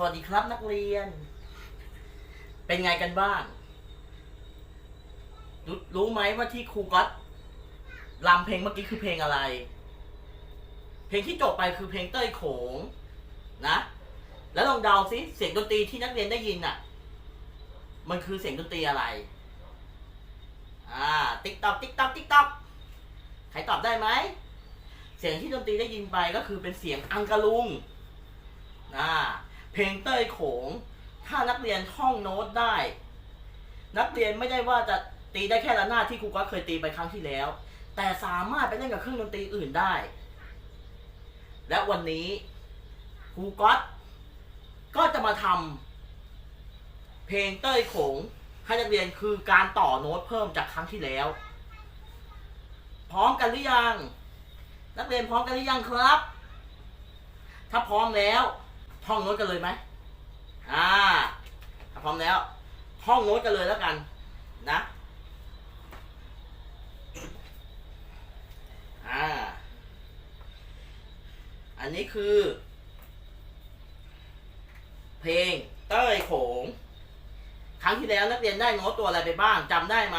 สวัสดีครับนักเรียน เป็นไงกันบ้างรู้รู้ไหมว่าที่ครูก๊อตรำเพลงเมื่อกี้คือเพลงอะไร เพลงที่จบไปคือเพลงเต้ยโขง นะ แล้วลองเดาสิเสียงดนตรีที่นักเรียนได้ยินอะ มันคือเสียงดนตรีอะไร อ่า ติ๊กตอกติ๊กตอกติ๊กตอกใครตอบได้ไหม เสียงที่ดนตรีได้ยินไปก็คือเป็นเสียงอังกะลุงนะ เพลงเต้ยโขง ถ้านักเรียนท่องโน้ตได้ นักเรียนไม่ได้ว่าจะตีได้แค่ระนาดที่ครูก็เคยตีไปครั้งที่แล้ว แต่สามารถไปเล่นกับเครื่องดนตรีอื่นได้ และวันนี้ครูก๊อตก็จะมาทำเพลงเต้ยโขงให้นักเรียนคือการต่อโน้ตเพิ่มจากครั้งที่แล้ว พร้อมกันหรือยัง นักเรียนพร้อมกันหรือยังครับ ถ้าพร้อมแล้ว ท่องโน้ตกันเลยไหมอ่าถ้าพร้อมแล้ว ท่องโน้ตกันเลยแล้วกัน นะอ่าอันนี้คือ เพลงเต้ยโขง ครั้งที่แล้วนักเรียนได้โน้ตตัวอะไรไปบ้างจำได้ไหม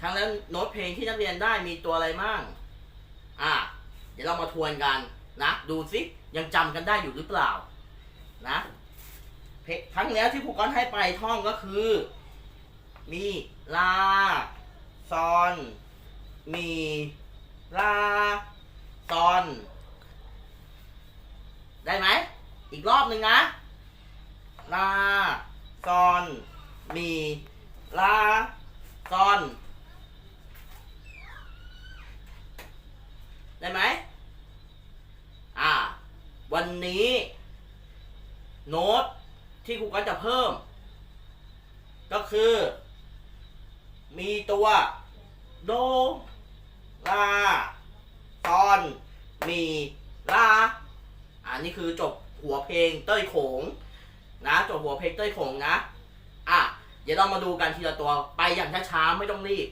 ครั้งแล้วโน้ตเพลงที่นักเรียนได้มีตัวอะไรบ้าง อะเดี๋ยวเรามาทวนกัน นะ ดูสิยังจำกันได้อยู่หรือเปล่า นะเพลงครั้งแล้วที่ครูก้อนให้ไปท่องก็คือ มีลา ซอน มีลา ซอน ได้ไหม อีกรอบหนึ่งนะ ลา ซอน มีลา ซอน ได้ไหม อ่า วั นนี้ โน้ตที่ครูก็จะเพิ่ม ก็คือ มีตัว โด ลาซอน มี ลา อันนี้คือจบหัวเพลงเต้ยโขงนะจบหัวเพลงเต้ยโขงนะ อะ เดี๋ยวเรามาดูกันทีละตัวไปอย่างช้าๆไม่ต้องรีบ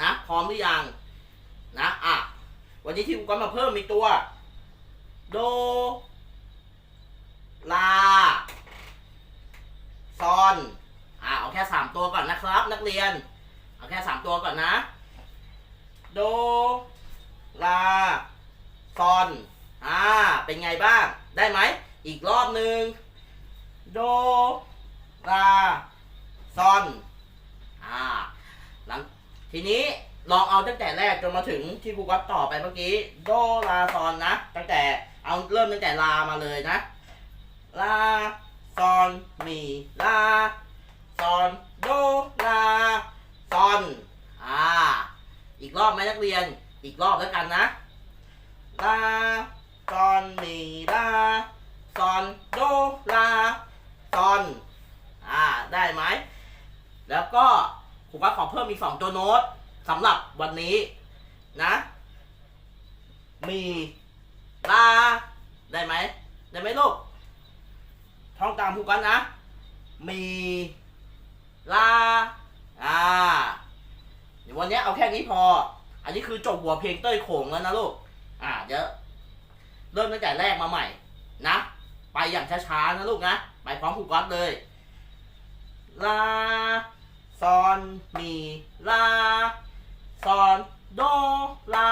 นะ พร้อมหรือยังนะ อะ วันนี้ที่ครูก็มาเพิ่มมีตัว โด ลา ซอน อะ เอาแค่สามตัวก่อนนะครับ นัก เรียน เอาแค่สามตัวก่อนนะ โด ลา ซอน อ่า เป็นไงบ้าง ได้ไหม อีกรอบหนึ่ง โด ลา ซอน อ่า หลัง ทีนี้ลองเอาตั้งแต่แรกจนมาถึงที่ครูก๊อตต่อไปเมื่อกี้ โด ลา ซอนนะ ตั้งแต่ เอาเริ่มตั้งแต่ลามาเลยนะ ลา ซอน มี ลา ซอน โดลาซอนอ่าอีกรอบไหมนักเรียนอีกรอบแล้วกันนะลาซอนมีลาซอนโดลาซอนอ่าได้ไหมแล้วก็ครูก็ขอเพิ่มอีกสองตัวโน้ตสำหรับวันนี้นะ มีลาได้ไหมได้ไหมลูกท่องตามครูกันนะ มี ลาอ่าเดี๋ยววันนี้เอาแค่นี้พอ อันนี้คือจบหัวเพลงเต้ยโขงแล้วนะลูก อ่าเดี๋ยวเริ่มตั้งแต่แรกมาใหม่ นะ ไปอย่างช้าๆนะลูกนะ ไปพร้อมครูก๊อตเลย ลาซอนมีลาซอนโดลา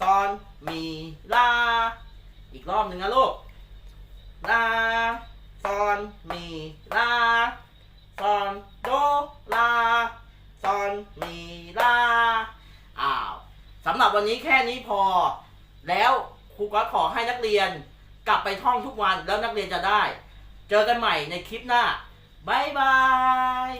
ซอนมีลา อีกรอบหนึ่งนะลูกลาซอนมีลา ซอนโดลาซอนมีลาอ้าวสำหรับวันนี้แค่นี้พอ แล้วครูก็ขอให้นักเรียนกลับไปท่องทุกวันแล้วนักเรียนจะได้ เจอกันใหม่ในคลิปหน้า บ๊ายบาย